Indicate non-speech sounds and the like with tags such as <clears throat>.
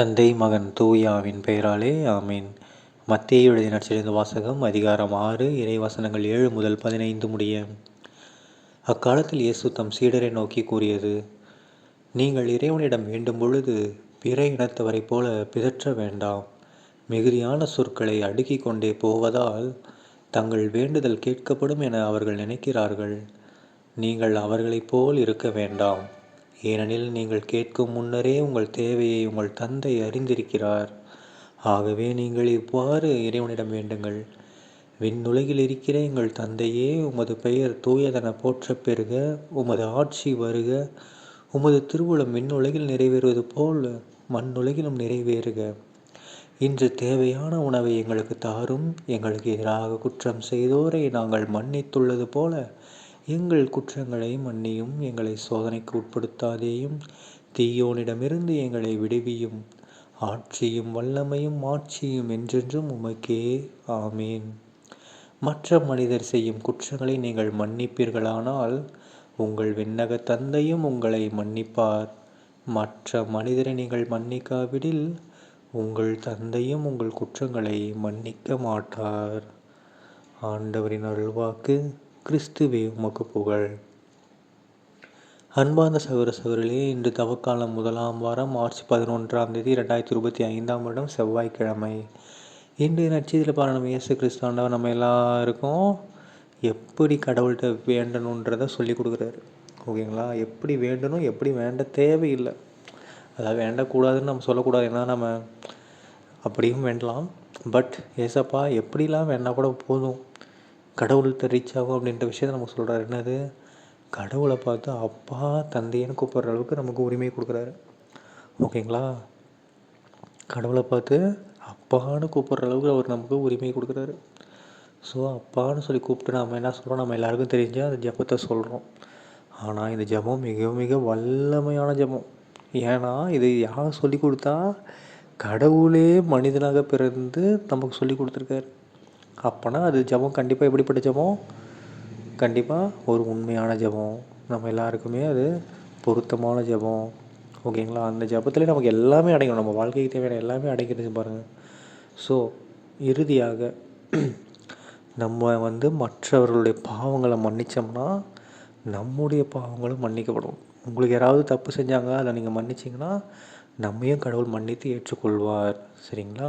தந்தை மகன் தூயாவின் பெயராலே ஆமீன். மத்திய எழுதிய நற்செய்தி வாசகம் அதிகாரம் ஆறு இறைவசனங்கள் ஏழு முதல் பதினைந்து முடிய. அக்காலத்தில் இயேசு தம் சீடரை நோக்கி கூறியது நீங்கள் இறைவனிடம் வேண்டும் பொழுது பிற இனத்தவரை போல பிதற்ற வேண்டாம். மிகுதியான சொற்களை அடுக்கி கொண்டே போவதால் தங்கள் வேண்டுதல் கேட்கப்படும் என அவர்கள் நினைக்கிறார்கள். நீங்கள் அவர்களைப் போல் இருக்க வேண்டாம். ஏனெனில் நீங்கள் கேட்கும் முன்னரே உங்கள் தேவையை உங்கள் தந்தை அறிந்திருக்கிறார். ஆகவே நீங்கள் இவ்வாறு இறைவனிடம் வேண்டுங்கள். விண்ணுலகில் இருக்கிற எங்கள் தந்தையே உமது பெயர் தூயதன போற்ற பெறுக உமது ஆட்சி வருக உமது திருவுளம் விண்ணுலகில் நிறைவேறுவது போல் மண்ணுலகிலும் நிறைவேறுக. இன்று தேவையான உணவை எங்களுக்கு தாரும் எங்களுக்கு எதிராக குற்றம் செய்தோரை நாங்கள் மன்னித்துள்ளது போல எங்கள் குற்றங்களை மன்னியும் எங்களை சோதனைக்கு உட்படுத்தாதேயும் தீயோனிடமிருந்து எங்களை விடுவியும். ஆட்சியும் வல்லமையும் ஆட்சியும் என்றென்றும் உமக்கே ஆமீன். மற்ற மனிதர் செய்யும் குற்றங்களை நீங்கள் மன்னிப்பீர்களானால் உங்கள் விண்ணக தந்தையும் உங்களை மன்னிப்பார். மற்ற மனிதரை நீங்கள் மன்னிக்காவிடில் உங்கள் தந்தையும் உங்கள் குற்றங்களை மன்னிக்க மாட்டார். ஆண்டவரின் அருள்வாக்கு கிறிஸ்துவே உமக்கு புகழ். அன்பார்ந்த சகோதர சகோதரிகளே இன்று தவக்காலம் முதலாம் வாரம் மார்ச் பதினொன்றாம் தேதி ரெண்டாயிரத்தி இருபத்தி ஐந்தாம் வருடம் செவ்வாய்க்கிழமை. இன்று நட்சத்திர பாரணம் இயேசு கிறிஸ்தாண்டவர் நம்ம எல்லாருக்கும் எப்படி கடவுள்கிட்ட வேண்டணுன்றதை சொல்லி கொடுக்குறாரு. ஓகேங்களா? எப்படி வேண்டணும் எப்படி வேண்ட தேவையில்லை. அதாவது வேண்டக்கூடாதுன்னு நம்ம சொல்லக்கூடாது. ஏன்னா நம்ம அப்படியும் வேண்டலாம். பட் ஏசப்பா எப்படிலாம் வேணால் கூட போதும். கடவுள்கிட்ட ரீச் ஆகும் அப்படின்ற விஷயத்த நமக்கு சொல்கிறாரு என்னது? கடவுளை பார்த்து அப்பா தந்தையன்னு கூப்பிட்ற அளவுக்கு நமக்கு உரிமை கொடுக்குறாரு. ஓகேங்களா? கடவுளை பார்த்து அப்பான்னு கூப்பிட்ற அளவுக்கு அவர் நமக்கு உரிமை கொடுக்குறாரு. ஸோ அப்பான்னு சொல்லி கூப்பிட்டு நம்ம என்ன சொல்கிறோம் நம்ம எல்லாருக்கும் தெரிஞ்சால் அந்த ஜபத்தை சொல்கிறோம் ஆனால் இந்த ஜபம் மிக மிக வல்லமையான ஜபம். ஏன்னா இது யார் சொல்லி கொடுத்தா? கடவுளே மனிதனாக பிறந்து நமக்கு சொல்லி கொடுத்துருக்காரு. அப்போனா அது ஜபம் கண்டிப்பாக எப்படிப்பட்ட ஜபம்? கண்டிப்பாக ஒரு உண்மையான ஜபம். நம்ம எல்லாருக்குமே அது பொருத்தமான ஜபம். ஓகேங்களா அந்த ஜபத்தில் நமக்கு எல்லாமே அடையணும் நம்ம வாழ்க்கைக்கு தேவையான எல்லாமே அடைக்கிறது பாருங்கள் ஸோ இறுதியாக <clears throat> நம்ம வந்து மற்றவர்களுடைய பாவங்களை மன்னித்தோம்னா நம்முடைய பாவங்களும் மன்னிக்கப்படும். உங்களுக்கு யாராவது தப்பு செஞ்சாங்க அதை நீங்கள் மன்னிச்சிங்கன்னா நம்மையும் கடவுள் மன்னித்து ஏற்றுக்கொள்வார். சரிங்களா?